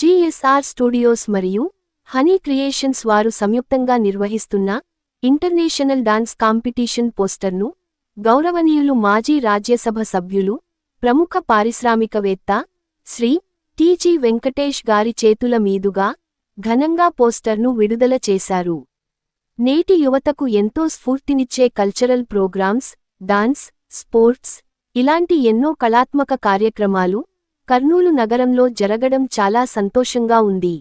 GSR studios మరియు Honey creations వారు సంయుక్తంగా నిర్వహిస్తున్న ఇంటర్నేషనల్ డాన్స్ కాంపిటీషన్ పోస్టర్ను గౌరవనీయులు మాజీ రాజ్యసభ సభ్యులు ప్రముఖ పారిశ్రామికవేత్త శ్రీ టిజి వెంకటేష్ గారి చేతుల మీదుగా ఘనంగా పోస్టర్ను విడుదల చేశారు. నేటి యువతకు ఎంతో స్ఫూర్తినిచ్చే కల్చరల్ ప్రోగ్రామ్స్ డాన్స్ స్పోర్ట్స్ ఇలాంటి ఎన్నో కళాత్మక కార్యక్రమాలు కర్నూలు నగరంలో జరగడం చాలా సంతోషంగా ఉంది.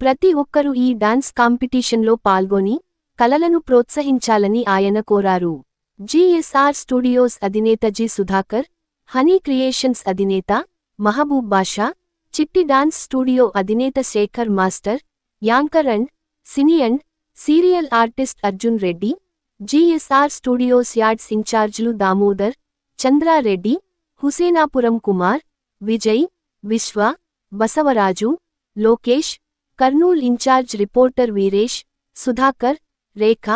ప్రతి ఒక్కరూ ఈ డాన్స్ కాంపిటీషన్లో పాల్గొని కలలను ప్రోత్సహించాలని ఆయన కోరారు. జిఎస్ఆర్ స్టూడియోస్ అధినేత జి సుధాకర్ హనీ క్రియేషన్స్ అధినేత మహబూబ్ బాషా చిట్టి డాన్స్ స్టూడియో అధినేత Shekhar master anchor and cine and serial artist Arjun Reddy GSR Studios yards ఇన్ఛార్జ్లు Damodar Chandrareddy Husenapuram Kumar Vijay Vishwa Basavaraju Lokesh Kurnool incharge reporter Veeresh Sudhakar Rekha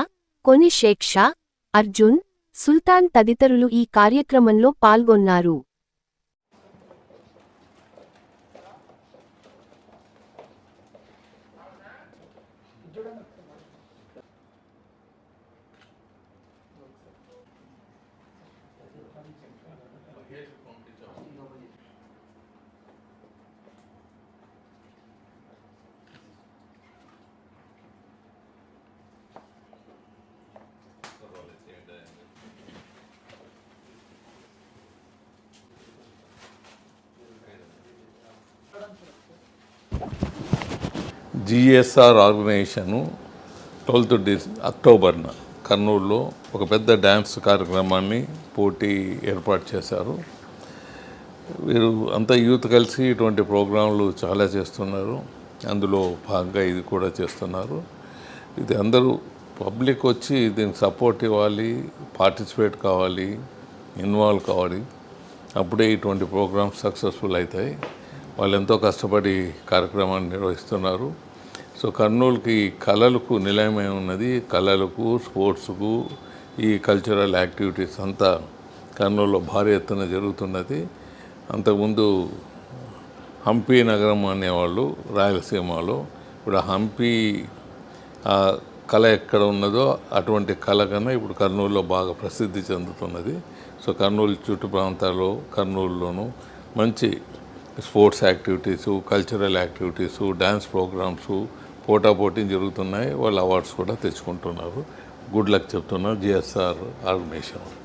కొనిషేక్ షా అర్జున్ సుల్తాన్ తదితరులు ఈ కార్యక్రమంలో పాల్గొన్నారు. జిఎస్ఆర్ ఆర్గనైజేషను ట్వెల్త్ డిస్ అక్టోబర్న కర్నూలులో ఒక పెద్ద డ్యాన్స్ కార్యక్రమాన్ని పోటీ ఏర్పాటు చేశారు. వీరు అంతా యూత్ కలిసి ఇటువంటి ప్రోగ్రాంలు చాలా చేస్తున్నారు. అందులో భాగంగా ఇది కూడా చేస్తున్నారు. ఇది అందరూ పబ్లిక్ వచ్చి దీనికి సపోర్ట్ ఇవ్వాలి పార్టిసిపేట్ కావాలి ఇన్వాల్వ్ కావాలి. అప్పుడే ఇటువంటి ప్రోగ్రామ్స్ సక్సెస్ఫుల్ అవుతాయి. వాళ్ళు ఎంతో కష్టపడి కార్యక్రమాన్ని నిర్వహిస్తున్నారు. సో కర్నూలుకి కళలకు నిలయమై ఉన్నది. కళలకు స్పోర్ట్స్కు ఈ కల్చరల్ యాక్టివిటీస్ అంతా కర్నూలులో భారీ ఎత్తున జరుగుతున్నది. అంతకుముందు హంపి నగరం అనేవాళ్ళు రాయలసీమలో. ఇప్పుడు హంపి ఆ కళ ఎక్కడ ఉన్నదో అటువంటి కళ కన్నా ఇప్పుడు కర్నూలులో బాగా ప్రసిద్ధి చెందుతున్నది. సో కర్నూలు చుట్టు ప్రాంతాల్లో కర్నూలులోనూ మంచి sports activities cultural activities dance programmes పోటాపోటీ జరుగుతున్నాయి. వాళ్ళు అవార్డ్స్ కూడా తెచ్చుకుంటున్నారు. గుడ్ లక్ చెప్తున్నారు. GSR organisation